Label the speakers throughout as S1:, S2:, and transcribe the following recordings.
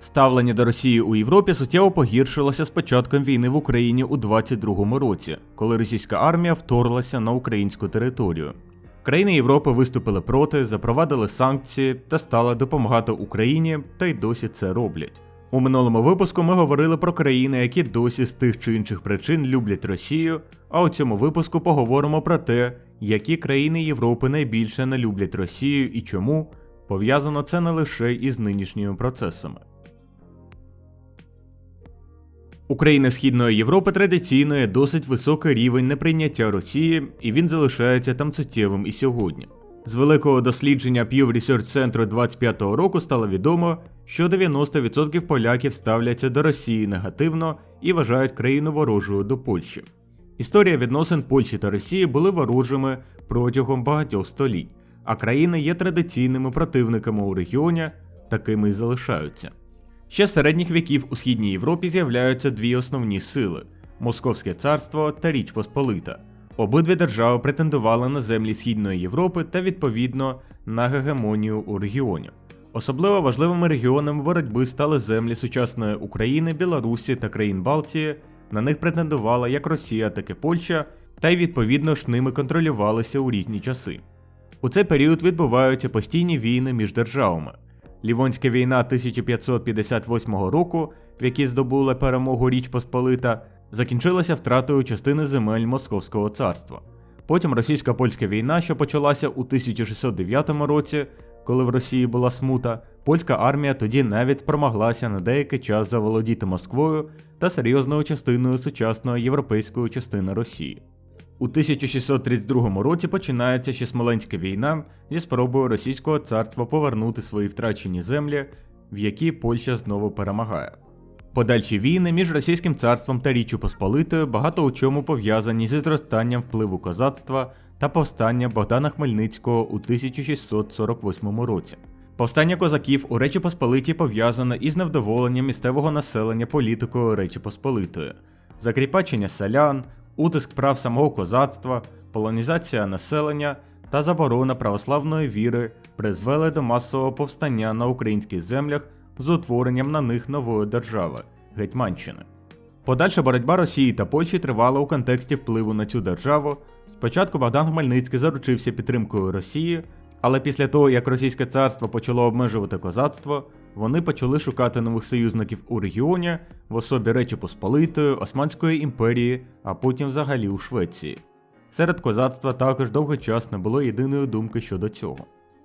S1: Ставлення до Росії у Європі суттєво погіршилося з початком війни в Україні у 22-му році, коли російська армія вторглася на українську територію. Країни Європи виступили проти, запровадили санкції та стали допомагати Україні, та й досі це роблять. У минулому випуску ми говорили про країни, які досі з тих чи інших причин люблять Росію. А у цьому випуску поговоримо про те, які країни Європи найбільше не люблять Росію і чому. Пов'язано це не лише із нинішніми процесами. У країни Східної Європи традиційно є досить високий рівень неприйняття Росії, і він залишається там суттєвим і сьогодні. З великого дослідження Pew Research Center 25-го року стало відомо, що 90% поляків ставляться до Росії негативно і вважають країну ворожою до Польщі. Історія відносин Польщі та Росії були ворожими протягом багатьох століть, а країни є традиційними противниками у регіоні, такими й залишаються. Ще з середніх віків у Східній Європі з'являються дві основні сили Московське царство та Річ Посполита. Обидві держави претендували на землі Східної Європи та відповідно на гегемонію у регіоні. Особливо важливими регіонами боротьби стали землі сучасної України, Білорусі та країн Балтії. На них претендувала як Росія, так і Польща, та й відповідно ж ними контролювалися у різні часи. У цей період відбуваються постійні війни між державами. Лівонська війна 1558 року, в якій здобула перемогу Річ Посполита, закінчилася втратою частини земель Московського царства. Потім російсько-польська війна, що почалася у 1609 році, коли в Росії була смута, польська армія тоді навіть спромоглася на деякий час заволодіти Москвою та серйозною частиною сучасної європейської частини Росії. У 1632 році починається ще Смоленська війна зі спробою російського царства повернути свої втрачені землі, в які Польща знову перемагає. Подальші війни між Російським царством та Річчю Посполитою багато у чому пов'язані зі зростанням впливу козацтва та повстання Богдана Хмельницького у 1648 році. Повстання козаків у Речі Посполитій пов'язане із невдоволенням місцевого населення політикою Речі Посполитої, закріпачення селян, утиск прав самого козацтва, полонізація населення та заборона православної віри призвели до масового повстання на українських землях з утворенням на них нової держави Гетьманщини. Подальша боротьба Росії та Польщі тривала у контексті впливу на цю державу. Спочатку Богдан Хмельницький заручився підтримкою Росії, але після того, як Російське царство почало обмежувати козацтво, вони почали шукати нових союзників у регіоні в особі Речі Посполитої, Османської імперії, а потім взагалі у Швеції. Серед козацтва також довгий час не було єдиної думки щодо цього.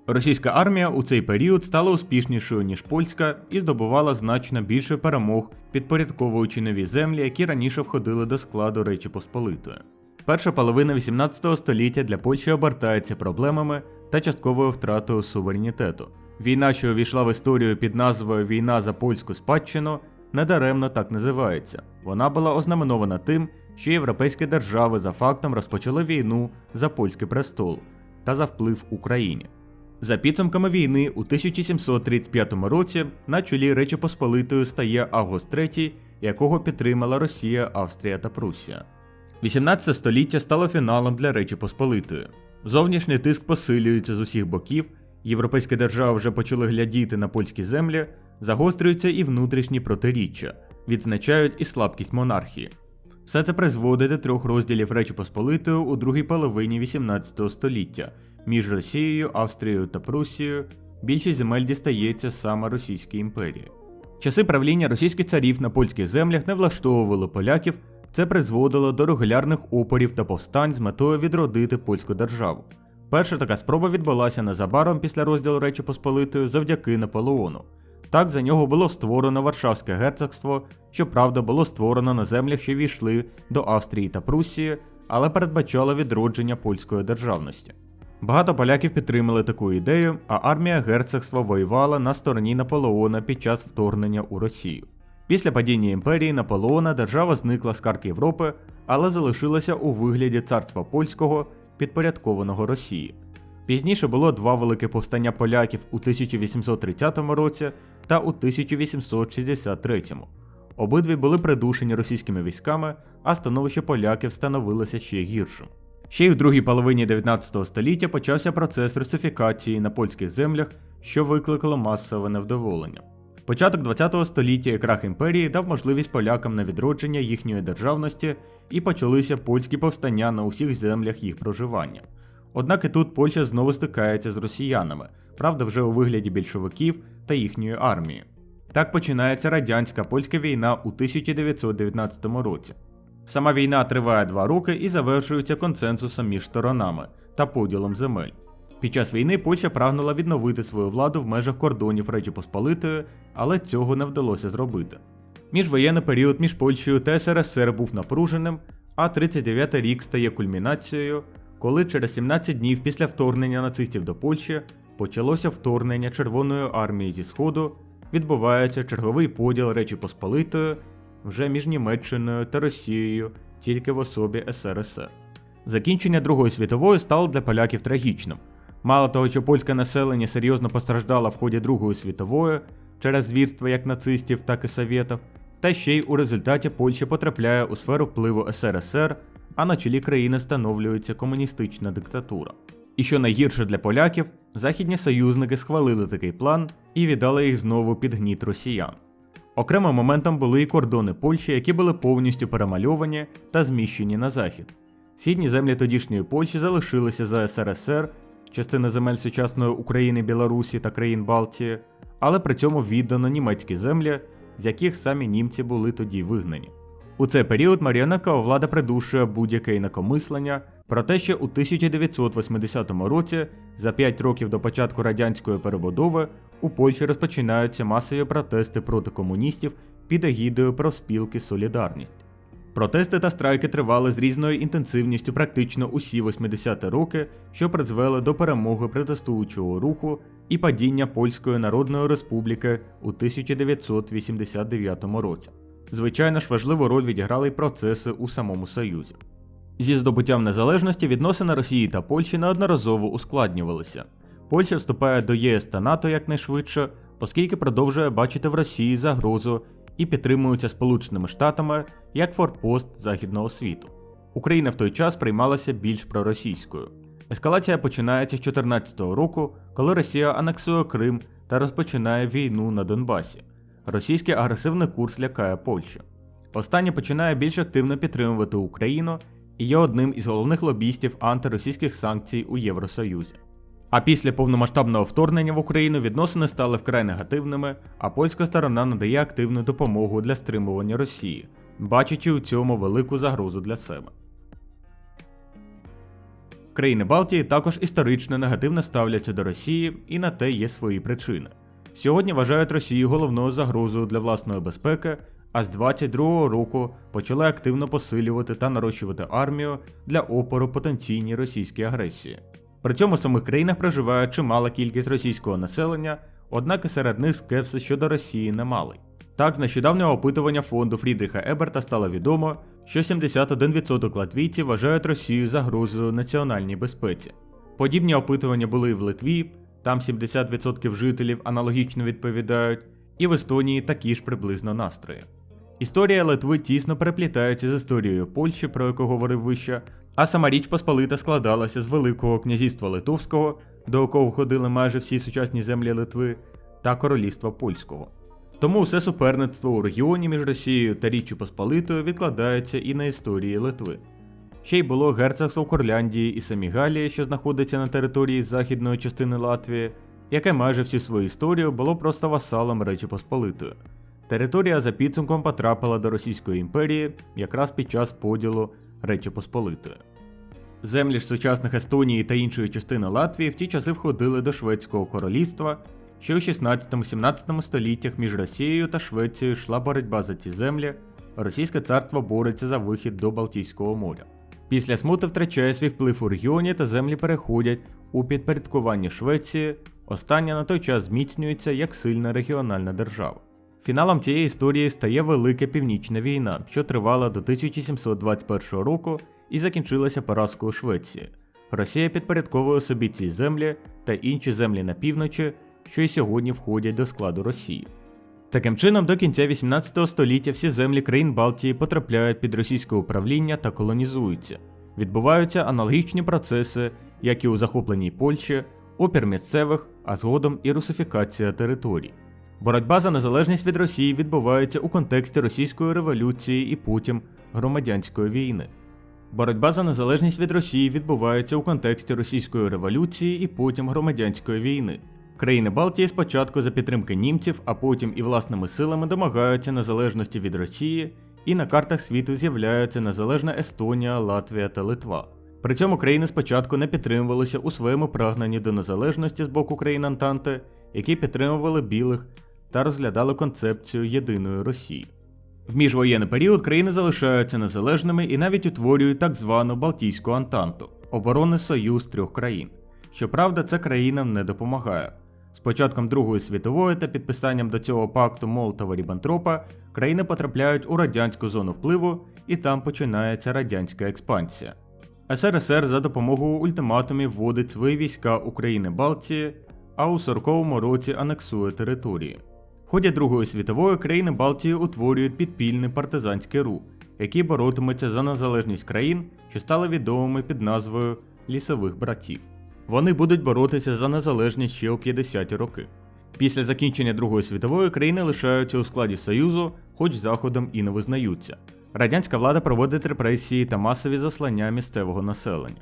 S1: Російська армія у цей період стала успішнішою, ніж польська, і здобувала значно більше перемог, підпорядковуючи нові землі, які раніше входили до складу Речі Посполитої. Перша половина 18 століття для Польщі обертається проблемами та частковою втратою суверенітету. Війна, що увійшла в історію під назвою Війна за польську спадщину, недаремно так називається. Вона була ознаменована тим, що європейські держави за фактом розпочали війну за польський престол та за вплив Україні. За підсумками війни у 1735 році на чолі Речі Посполитої стає Август III, якого підтримала Росія, Австрія та Прусія. 18 століття стало фіналом для Речі Посполитої. Зовнішній тиск посилюється з усіх боків, європейські держави вже почали глядіти на польські землі, загострюються і внутрішні протиріччя, відзначають і слабкість монархії. Все це призводить до трьох розділів Речі Посполитої у другій половині 18 століття. Між Росією, Австрією та Прусією більшість земель дістається саме Російській імперії. Часи правління російських царів на польських землях не влаштовували поляків, це призводило до регулярних опорів та повстань з метою відродити польську державу. Перша така спроба відбулася незабаром після розділу Речі Посполитої завдяки Наполеону. Так за нього було створено Варшавське герцогство, що правда було створено на землях, що війшли до Австрії та Прусії, але передбачало відродження польської державності. Багато поляків підтримали таку ідею, а армія герцогства воювала на стороні Наполеона під час вторгнення у Росію. Після падіння імперії Наполеона держава зникла з карт Європи, але залишилася у вигляді царства польського, підпорядкованого Росії. Пізніше було два великі повстання поляків у 1830 році та у 1863. Обидві були придушені російськими військами, а становище поляків становилося ще гіршим. Ще й в другій половині 19 століття почався процес русифікації на польських землях, що викликало масове невдоволення. Початок 20 століття і крах імперії дав можливість полякам на відродження їхньої державності і почалися польські повстання на усіх землях їх проживання. Однак і тут Польща знову стикається з росіянами, правда, вже у вигляді більшовиків та їхньої армії. Так починається радянська польська війна у 1919 році. Сама війна триває два роки і завершується консенсусом між сторонами та поділом земель. Під час війни Польща прагнула відновити свою владу в межах кордонів Речі Посполитої, але цього не вдалося зробити. Міжвоєнний період між Польщею та СРСР був напруженим, а 39 й рік стає кульмінацією, коли через 17 днів після вторгнення нацистів до Польщі почалося вторгнення Червоної армії зі Сходу, відбувається черговий поділ Речі Посполитої вже між Німеччиною та Росією, тільки в особі СРСР. Закінчення Другої світової стало для поляків трагічним. Мало того, що польське населення серйозно постраждало в ході Другої світової через звірства як нацистів, так і совєтів, та ще й у результаті Польща потрапляє у сферу впливу СРСР, а на чолі країни встановлюється комуністична диктатура. І що найгірше для поляків, західні союзники схвалили такий план і віддали їх знову під гніт росіян. Окремим моментом були і кордони Польщі, які були повністю перемальовані та зміщені на захід. Східні землі тодішньої Польщі залишилися за СРСР, частина земель сучасної України, Білорусі та країн Балтії, але при цьому віддано німецькі землі, з яких самі німці були тоді вигнані. У цей період маріонеткова влада придушує будь-яке інакомислення, проте ще у 1980 році, за 5 років до початку радянської перебудови, у Польщі розпочинаються масові протести проти комуністів під егідою профспілки Солідарність. Протести та страйки тривали з різною інтенсивністю практично усі 80-ті роки, що призвели до перемоги протестуючого руху і падіння Польської Народної Республіки у 1989 році. Звичайно ж, важливу роль відіграли й процеси у самому Союзі. Зі здобуттям незалежності відносини Росії та Польщі неодноразово ускладнювалися. Польща вступає до ЄС та НАТО якнайшвидше, оскільки продовжує бачити в Росії загрозу і підтримується Сполученими Штатами як форпост західного світу. Україна в той час приймалася більш проросійською. Ескалація починається з 2014 року, коли Росія анексує Крим та розпочинає війну на Донбасі. Російський агресивний курс лякає Польщу. Останнє починає більш активно підтримувати Україну і є одним із головних лобістів антиросійських санкцій у Євросоюзі. А після повномасштабного вторгнення в Україну відносини стали вкрай негативними, а польська сторона надає активну допомогу для стримування Росії, бачачи у цьому велику загрозу для себе. Країни Балтії також історично негативно ставляться до Росії, і на те є свої причини. Сьогодні вважають Росію головною загрозою для власної безпеки, а з 22-го року почали активно посилювати та нарощувати армію для опору потенційній російській агресії. При цьому в самих країнах проживає чимала кількість російського населення, однак і серед них скепсис щодо Росії немалий. Так, з нещодавнього опитування фонду Фрідріха Еберта стало відомо, що 71% латвійців вважають Росію загрозою національній безпеці. Подібні опитування були і в Литві, там 70% жителів аналогічно відповідають, і в Естонії такі ж приблизно настрої. Історія Литви тісно переплітається з історією Польщі, про яку говорив вище, а сама Річ Посполита складалася з Великого князівства Литовського, до якого входили майже всі сучасні землі Литви, та королівства польського. Тому все суперництво у регіоні між Росією та Річчю Посполитою відкладається і на історії Литви. Ще й було герцогство Курляндії і Семігалії, що знаходиться на території західної частини Латвії, яке майже всю свою історію було просто васалом Речі Посполитої. Територія за підсумком потрапила до Російської імперії якраз під час поділу Речі Посполитої. Землі ж сучасних Естонії та іншої частини Латвії в ті часи входили до Шведського королівства, що у 16-17 століттях між Росією та Швецією йшла боротьба за ці землі, Російське царство бореться за вихід до Балтійського моря. Після смути втрачає свій вплив у регіоні та землі переходять у підпорядкування Швеції, остання на той час зміцнюється як сильна регіональна держава. Фіналом цієї історії стає Велика Північна війна, що тривала до 1721 року і закінчилася поразкою Швеції. Росія підпорядковує собі ці землі та інші землі на півночі, що й сьогодні входять до складу Росії. Таким чином, до кінця 18 століття всі землі країн Балтії потрапляють під російське управління та колонізуються. Відбуваються аналогічні процеси, як і у захопленій Польщі, опір місцевих, а згодом і русифікація територій. Боротьба за незалежність від Росії відбувається у контексті російської революції і потім громадянської війни. Боротьба за незалежність від Росії відбувається у контексті російської революції і потім громадянської війни. Країни Балтії спочатку за підтримки німців, а потім і власними силами домагаються незалежності від Росії, і на картах світу з'являються незалежна Естонія, Латвія та Литва. При цьому країни спочатку не підтримувалися у своєму прагненні до незалежності з боку країн Антанти, які підтримували білих та розглядали концепцію єдиної Росії. В міжвоєнний період країни залишаються незалежними і навіть утворюють так звану Балтійську Антанту оборонний союз трьох країн. Щоправда, це країнам не допомагає. З початком Другої світової та підписанням до цього пакту молотова ріббентропа країни потрапляють у радянську зону впливу, і там починається радянська експансія. СРСР за допомогою ультиматумів вводить свої війська України Балтії, а у 40-му році анексує території. Ході Другої світової країни Балтії утворюють підпільний партизанський рух, який боротиметься за незалежність країн, що стали відомими під назвою Лісових братів. Вони будуть боротися за незалежність ще у 50-ті роки. Після закінчення Другої світової країни лишаються у складі Союзу, хоч заходом і не визнаються. Радянська влада проводить репресії та масові заслання місцевого населення.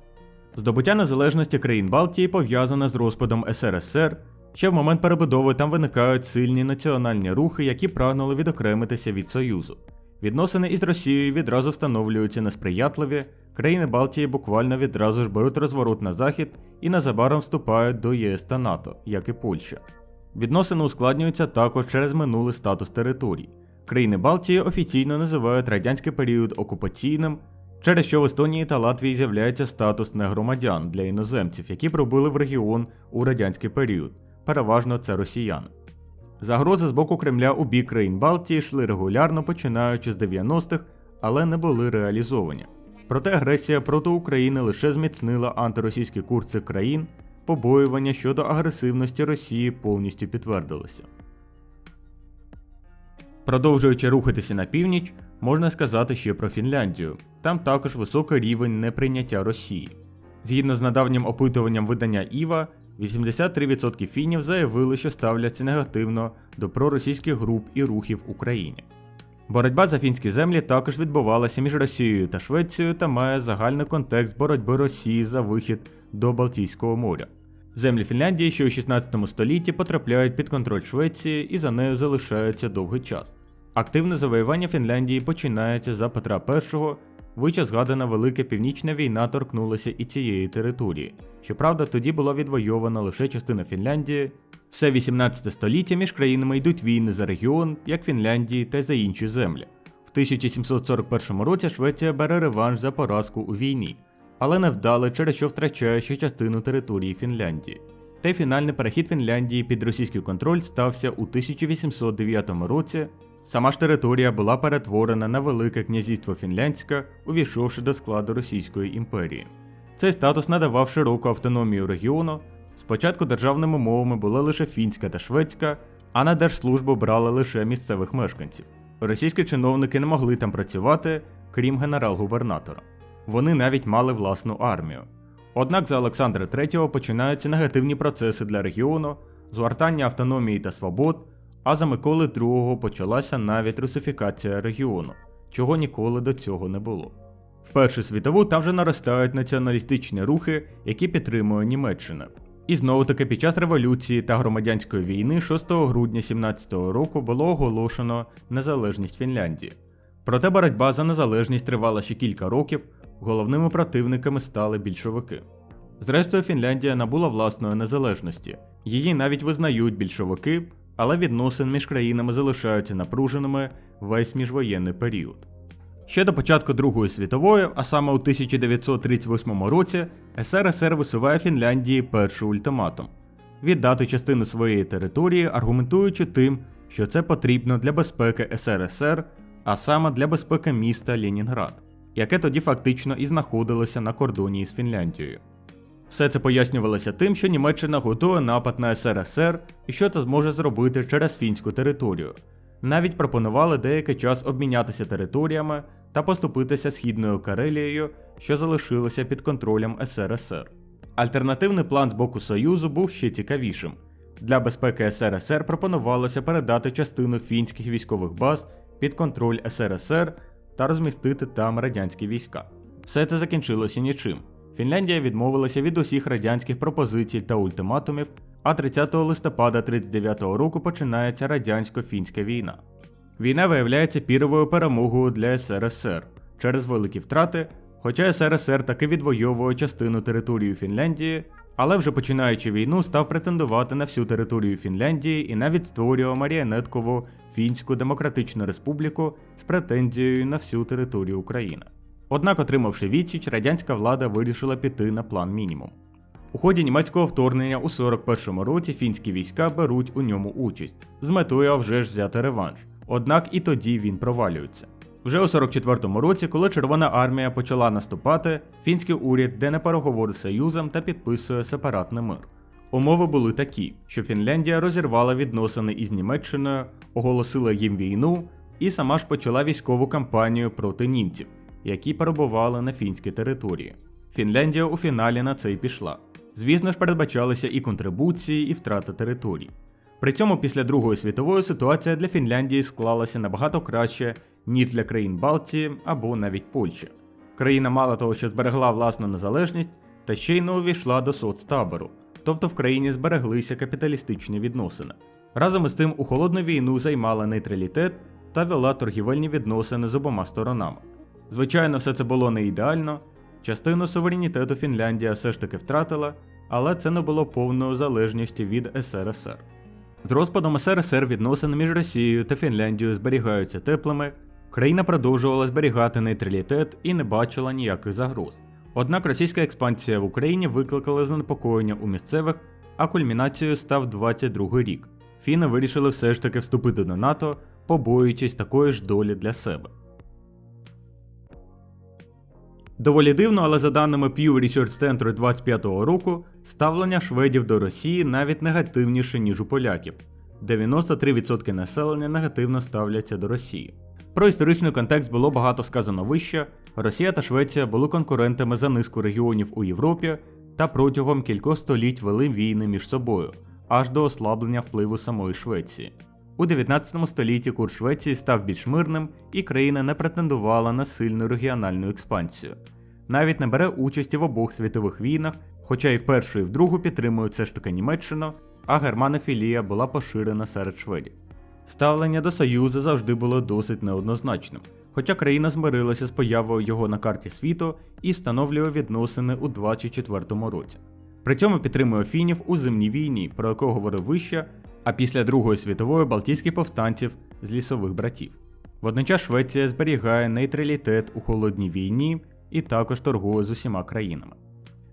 S1: Здобуття незалежності країн Балтії пов'язане з розпадом СРСР. Ще в момент перебудови там виникають сильні національні рухи, які прагнули відокремитися від Союзу. Відносини із Росією відразу встановлюються несприятливі, країни Балтії буквально відразу ж беруть розворот на захід і незабаром вступають до ЄС та НАТО, як і Польща. Відносини ускладнюються також через минулий статус територій. Країни Балтії офіційно називають радянський період окупаційним, через що в Естонії та Латвії з'являється статус негромадян для іноземців, які пробули в регіон у радянський період. Переважно це росіяни. Загрози з боку Кремля у бік країн Балтії йшли регулярно починаючи з 90-х, але не були реалізовані. Проте агресія проти України лише зміцнила антиросійські курси країн, побоювання щодо агресивності Росії повністю підтвердилися. Продовжуючи рухатися на північ, можна сказати ще про Фінляндію. Там також високий рівень неприйняття Росії. Згідно з недавнім опитуванням видання Іва, 83% фінів заявили, що ставляться негативно до проросійських груп і рухів в Україні. Боротьба за фінські землі також відбувалася між Росією та Швецією та має загальний контекст боротьби Росії за вихід до Балтійського моря. Землі Фінляндії, що у 16 столітті потрапляють під контроль Швеції і за нею залишаються довгий час. Активне завоювання Фінляндії починається за Петра І, вище згадана Велика Північна війна торкнулася і цієї території. Щоправда, тоді була відвойована лише частина Фінляндії. Все 18 століття між країнами йдуть війни за регіон, як Фінляндії та за інші землі. В 1741 році Швеція бере реванш за поразку у війні, але невдало, через що втрачає ще частину території Фінляндії. Та й фінальний перехід Фінляндії під російський контроль стався у 1809 році. Сама ж територія була перетворена на Велике князівство Фінляндське, увійшовши до складу Російської імперії. Цей статус надавав широку автономію регіону. Спочатку державними мовами були лише фінська та шведська, а на держслужбу брали лише місцевих мешканців. Російські чиновники не могли там працювати, крім генерал-губернатора. Вони навіть мали власну армію. Однак за Олександра III починаються негативні процеси для регіону, згортання автономії та свобод, а за Миколи II почалася навіть русифікація регіону, чого ніколи до цього не було. В Першу світову там вже наростають націоналістичні рухи, які підтримує Німеччина. І знову таки під час революції та громадянської війни 6 грудня 17-го року було оголошено незалежність Фінляндії. Проте боротьба за незалежність тривала ще кілька років, головними противниками стали більшовики. Зрештою, Фінляндія набула власної незалежності, її навіть визнають більшовики, але відносин між країнами залишаються напруженими весь міжвоєнний період. Ще до початку Другої світової, а саме у 1938 році, СРСР висуває Фінляндії перший ультиматум віддати частину своєї території, аргументуючи тим, що це потрібно для безпеки СРСР, а саме для безпеки міста Ленінград, яке тоді фактично і знаходилося на кордоні із Фінляндією. Все це пояснювалося тим, що Німеччина готує напад на СРСР і що це зможе зробити через фінську територію. Навіть пропонували деякий час обмінятися територіями та поступитися східною Карелією, що залишилося під контролем СРСР. Альтернативний план з боку Союзу був ще цікавішим. Для безпеки СРСР пропонувалося передати частину фінських військових баз під контроль СРСР та розмістити там радянські війська. Все це закінчилося нічим. Фінляндія відмовилася від усіх радянських пропозицій та ультиматумів, а 30 листопада 1939 року починається радянсько-фінська війна. Війна виявляється піровою перемогою для СРСР через великі втрати, хоча СРСР таки відвоював частину території Фінляндії, але вже починаючи війну став претендувати на всю територію Фінляндії і навіть створював маріонеткову Фінську Демократичну Республіку з претензією на всю територію України. Однак, отримавши відсіч, радянська влада вирішила піти на план мінімум. У ході німецького вторгнення у 41-му році фінські війська беруть у ньому участь з метою а вже ж взяти реванш. Однак і тоді він провалюється. Вже у 44-му році, коли Червона армія почала наступати, фінський уряд йде на переговори з Союзом та підписує сепаратний мир. Умови були такі, що Фінляндія розірвала відносини із Німеччиною, оголосила їм війну і сама ж почала військову кампанію проти німців, які перебували на фінській території. Фінляндія у фіналі на це й пішла. Звісно ж, передбачалися і контрибуції, і втрата територій. При цьому після Другої світової ситуація для Фінляндії склалася набагато краще, ніж для країн Балтії або навіть Польщі. Країна мало того, що зберегла власну незалежність, та ще й не увійшла до соцтабору, тобто в країні збереглися капіталістичні відносини. Разом із тим у холодну війну займала нейтралітет та вела торгівельні відносини з обома сторонами. Звичайно, все це було не ідеально. Частину суверенітету Фінляндія все ж таки втратила, але це не було повною залежністю від СРСР. З розпадом СРСР відносини між Росією та Фінляндією зберігаються теплими, країна продовжувала зберігати нейтралітет і не бачила ніяких загроз. Однак російська експансія в Україні викликала занепокоєння у місцевих, а кульмінацією став 22 рік. Фіни вирішили все ж таки вступити до НАТО, побоюючись такої ж долі для себе. Доволі дивно, але за даними Pew Research Center 25-го року, ставлення шведів до Росії навіть негативніше, ніж у поляків. 93% населення негативно ставляться до Росії. Про історичний контекст було багато сказано вище. Росія та Швеція були конкурентами за низку регіонів у Європі та протягом кількох століть вели війни між собою, аж до ослаблення впливу самої Швеції. У 19 столітті курс Швеції став більш мирним, і країна не претендувала на сильну регіональну експансію. Навіть не бере участі в обох світових війнах, хоча і в першу, і в другу підтримують все ж таки Німеччину, а германофілія була поширена серед шведів. Ставлення до Союзу завжди було досить неоднозначним, хоча країна змирилася з появою його на карті світу і встановлює відносини у 24 році. При цьому підтримує фінів у зимній війні, про яку говорив вище, а після Другої світової балтійських повстанців з лісових братів. Водночас Швеція зберігає нейтралітет у холодній війні і також торгує з усіма країнами.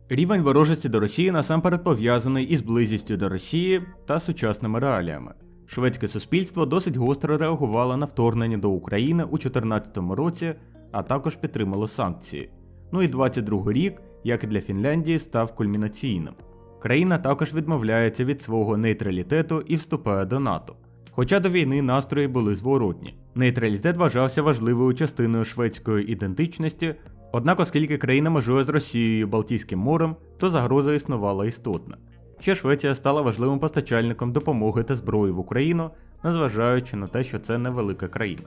S1: Рівень ворожості до Росії насамперед пов'язаний із близістю до Росії та сучасними реаліями. Шведське суспільство досить гостро реагувало на вторгнення до України у 2014 році, а також підтримало санкції. Ну і 22 рік, як і для Фінляндії, став кульмінаційним. Країна також відмовляється від свого нейтралітету і вступає до НАТО. Хоча до війни настрої були зворотні. Нейтралітет вважався важливою частиною шведської ідентичності, однак, оскільки країна межує з Росією Балтійським морем, то загроза існувала істотна. Ще Швеція стала важливим постачальником допомоги та зброї в Україну, незважаючи на те, що це невелика країна.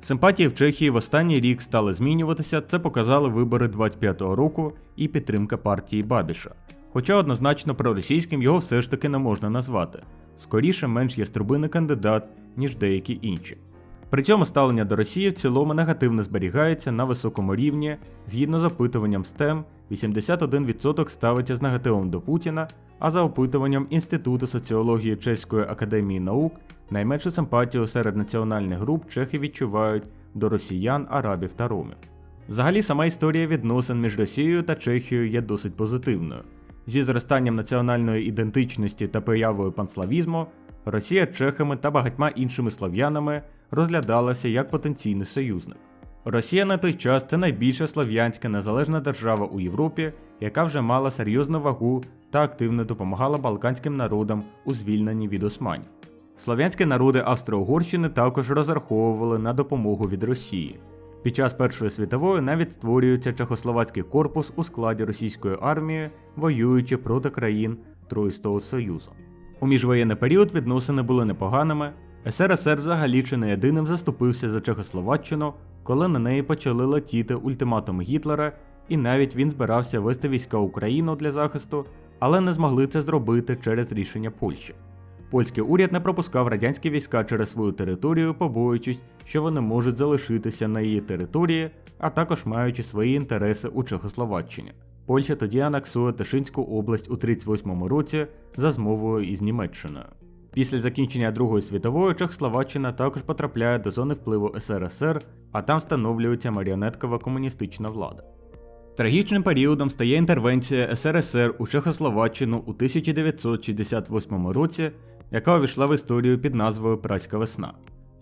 S1: Симпатії в Чехії в останній рік стали змінюватися, це показали вибори 25-го року і підтримка партії Бабіша. Хоча однозначно проросійським його все ж таки не можна назвати, скоріше менш яструбиний кандидат, ніж деякі інші. При цьому ставлення до Росії в цілому негативно зберігається на високому рівні, згідно з опитуванням STEM, 81% ставиться з негативом до Путіна, а за опитуванням Інституту соціології Чеської академії наук найменшу симпатію серед національних груп чехи відчувають до росіян, арабів та ромів. Взагалі, сама історія відносин між Росією та Чехією є досить позитивною. Зі зростанням національної ідентичності та появою панславізму, Росія чехами та багатьма іншими слов'янами розглядалася як потенційний союзник. Росія на той час це найбільша слов'янська незалежна держава у Європі, яка вже мала серйозну вагу та активно допомагала балканським народам у звільненні від османів. Слов'янські народи Австро-Угорщини також розраховували на допомогу від Росії. Під час Першої світової навіть створюється Чехословацький корпус у складі російської армії, воюючи проти країн Троїстого Союзу. У міжвоєнний період відносини були непоганими. СРСР взагалі чи не єдиним заступився за Чехословаччину, коли на неї почали летіти ультиматуми Гітлера, і навіть він збирався вести війська в Україну для захисту, але не змогли це зробити через рішення Польщі. Польський уряд не пропускав радянські війська через свою територію, побоюючись, що вони можуть залишитися на її території, а також маючи свої інтереси у Чехословаччині. Польща тоді анексує Тишинську область у 38-му році за змовою із Німеччиною. Після закінчення Другої світової Чехословаччина також потрапляє до зони впливу СРСР, а там встановлюється маріонеткова комуністична влада. Трагічним періодом стає інтервенція СРСР у Чехословаччину у 1968 році, яка увійшла в історію під назвою Праська весна.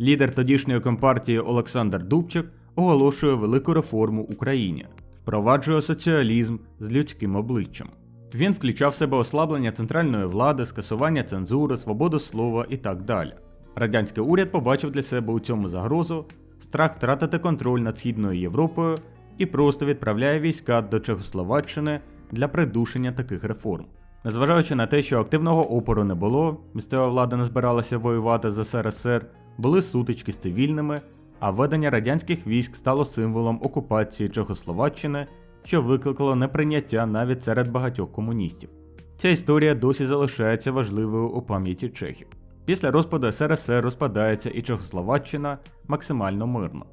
S1: Лідер тодішньої компартії Олександр Дубчик оголошує велику реформу Україні, впроваджує соціалізм з людським обличчям. Він включав в себе ослаблення центральної влади, скасування цензури, свободу слова і так далі. Радянський уряд побачив для себе у цьому загрозу, страх втратити контроль над Східною Європою і просто відправляє війська до Чехословаччини для придушення таких реформ. Незважаючи на те, що активного опору не було, місцева влада не збиралася воювати з СРСР, були сутички з цивільними, а введення радянських військ стало символом окупації Чехословаччини, що викликало неприйняття навіть серед багатьох комуністів. Ця історія досі залишається важливою у пам'яті чехів. Після розпаду СРСР розпадається і Чехословаччина максимально мирно.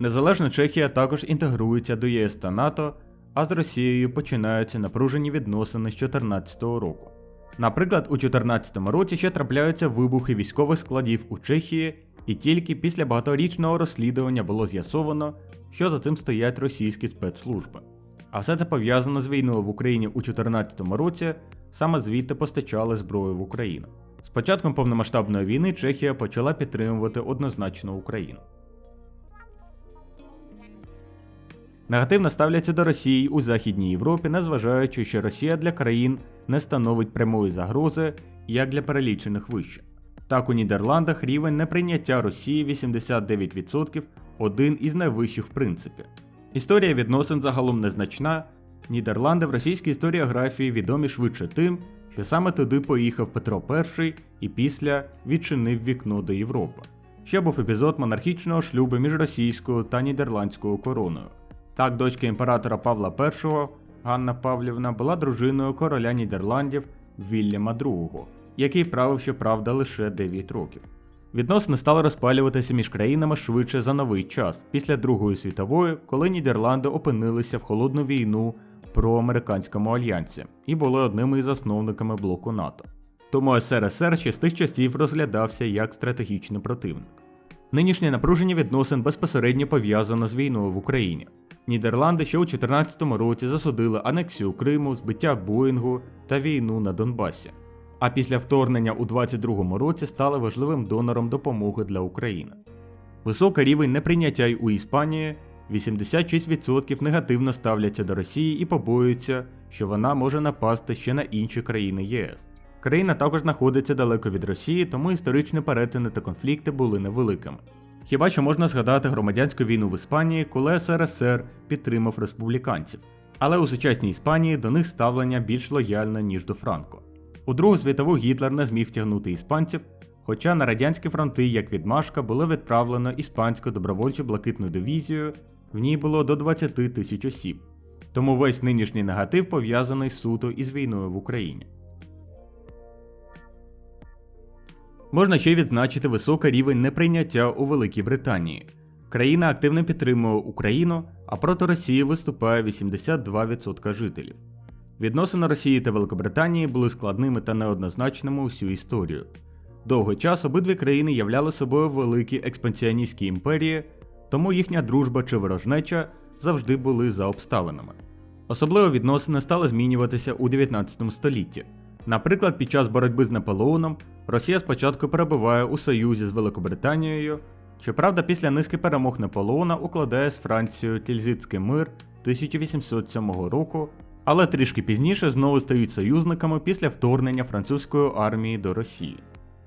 S1: Незалежна Чехія також інтегрується до ЄС та НАТО, а з Росією починаються напружені відносини з 2014 року. Наприклад, у 2014 році ще трапляються вибухи військових складів у Чехії, і тільки після багаторічного розслідування було з'ясовано, що за цим стоять російські спецслужби. А все це пов'язано з війною в Україні у 2014 році, саме звідти постачали зброю в Україну. З початком повномасштабної війни Чехія почала підтримувати однозначно Україну. Негативно ставляться до Росії у Західній Європі, незважаючи, що Росія для країн не становить прямої загрози, як для перелічених вище. Так у Нідерландах рівень неприйняття Росії 89% один із найвищих в принципі. Історія відносин загалом незначна. Нідерланди в російській історіографії відомі швидше тим, що саме туди поїхав Петро І і після відчинив вікно до Європи. Ще був епізод монархічного шлюбу між російською та нідерландською короною. Так, дочка імператора Павла І, Ганна Павлівна, була дружиною короля Нідерландів Вільяма II, який правив, щоправда, лише 9 років. Відносини стали розпалюватися між країнами швидше за новий час, після Другої світової, коли Нідерланди опинилися в холодну війну про американському альянсі і були одними із засновниками блоку НАТО. Тому СРСР ще з тих часів розглядався як стратегічний противник. Нинішнє напруження відносин безпосередньо пов'язано з війною в Україні. Нідерланди ще у 2014 році засудили анексію Криму, збиття Боїнгу та війну на Донбасі. А після вторгнення у 2022 році стали важливим донором допомоги для України. Високий рівень неприйняття й у Іспанії 86% негативно ставляться до Росії і побоюються, що вона може напасти ще на інші країни ЄС. Країна також знаходиться далеко від Росії, тому історичні перетини та конфлікти були невеликими. Хіба що можна згадати громадянську війну в Іспанії, коли СРСР підтримав республіканців. Але у сучасній Іспанії до них ставлення більш лояльне, ніж до Франко. У Другу світову Гітлер не зміг втягнути іспанців, хоча на радянські фронти, як відмашка, було відправлено іспанську добровольчу блакитну дивізію, в ній було до 20 тисяч осіб. Тому весь нинішній негатив пов'язаний суто із війною в Україні. Можна ще відзначити високий рівень неприйняття у Великій Британії. Країна активно підтримує Україну, а проти Росії виступає 82% жителів. Відносини Росії та Великобританії були складними та неоднозначними усю історію. Довгий час обидві країни являли собою великі експансіоністські імперії, тому їхня дружба чи ворожнеча завжди були за обставинами. Особливо відносини стали змінюватися у 19 столітті. Наприклад, під час боротьби з Наполеоном Росія спочатку перебуває у союзі з Великобританією, щоправда, після низки перемог Наполеона укладає з Францією Тільзитський мир 1807 року, але трішки пізніше знову стають союзниками після вторгнення французької армії до Росії.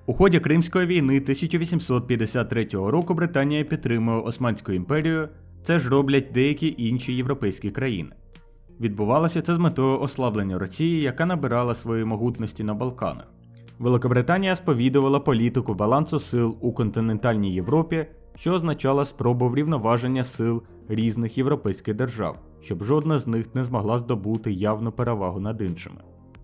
S1: У ході Кримської війни 1853 року Британія підтримує Османську імперію, це ж роблять деякі інші європейські країни. Відбувалося це з метою ослаблення Росії, яка набирала свої могутності на Балканах. Великобританія сповідувала політику балансу сил у континентальній Європі, що означало спробу врівноваження сил різних європейських держав, щоб жодна з них не змогла здобути явну перевагу над іншими.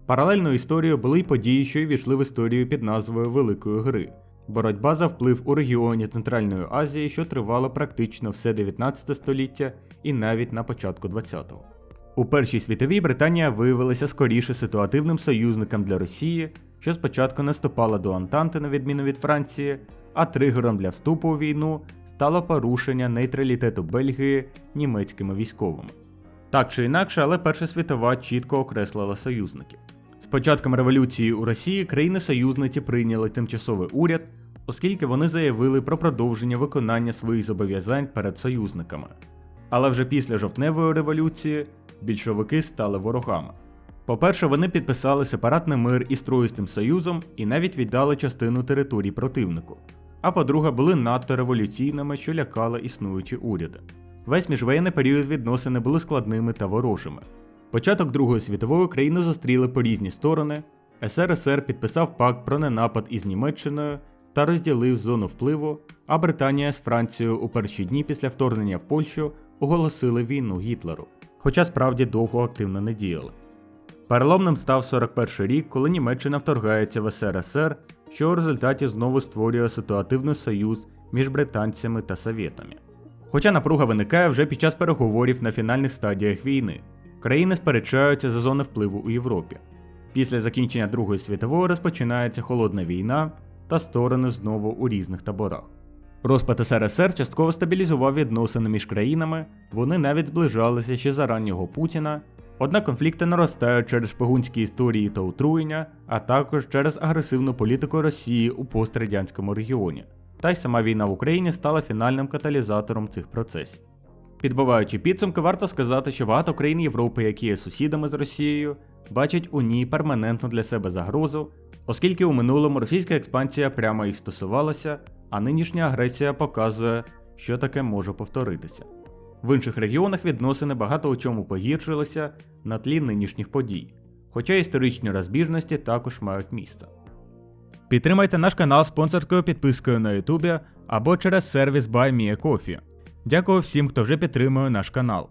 S1: Паралельною історією були й події, що війшли в історію під назвою Великої Гри. Боротьба за вплив у регіоні Центральної Азії, що тривала практично все 19 століття і навіть на початку 20-го. У Першій світовій Британія виявилася скоріше ситуативним союзником для Росії, що спочатку не вступала до Антанти на відміну від Франції, а тригером для вступу у війну стало порушення нейтралітету Бельгії німецькими військовими. Так чи інакше, але Перша світова чітко окреслила союзників. З початком революції у Росії країни-союзниці прийняли тимчасовий уряд, оскільки вони заявили про продовження виконання своїх зобов'язань перед союзниками. Але вже після жовтневої революції більшовики стали ворогами. По-перше, вони підписали сепаратний мир із Троїстим Союзом і навіть віддали частину територій противнику. А по-друге, були надто революційними, що лякали існуючі уряди. Весь міжвоєнний період відносини були складними та ворожими. Початок Другої світової країни зустріли по різні сторони. СРСР підписав пакт про ненапад із Німеччиною та розділив зону впливу, а Британія з Францією у перші дні після вторгнення в Польщу оголосили війну Гітлеру, хоча справді довго активно не діяли. Переломним став 41 рік, коли Німеччина вторгається в СРСР, що у результаті знову створює ситуативний союз між британцями та совєтами. Хоча напруга виникає вже під час переговорів на фінальних стадіях війни, країни сперечаються за зони впливу у Європі. Після закінчення Другої світової розпочинається холодна війна, та сторони знову у різних таборах. Розпад СРСР частково стабілізував відносини між країнами, вони навіть зближалися ще за раннього Путіна, однак конфлікти наростають через шпигунські історії та отруєння, а також через агресивну політику Росії у пострадянському регіоні. Та й сама війна в Україні стала фінальним каталізатором цих процесів. Підбиваючи підсумки, варто сказати, що багато країн Європи, які є сусідами з Росією, бачать у ній перманентну для себе загрозу, оскільки у минулому російська експансія прямо їх стосувалася, а нинішня агресія показує, що таке може повторитися. В інших регіонах відносини багато у чому погіршилися на тлі нинішніх подій, хоча історичні розбіжності також мають місце. Підтримайте наш канал спонсорською підпискою на YouTube або через сервіс BuyMeACoffee. Дякую всім, хто вже підтримує наш канал.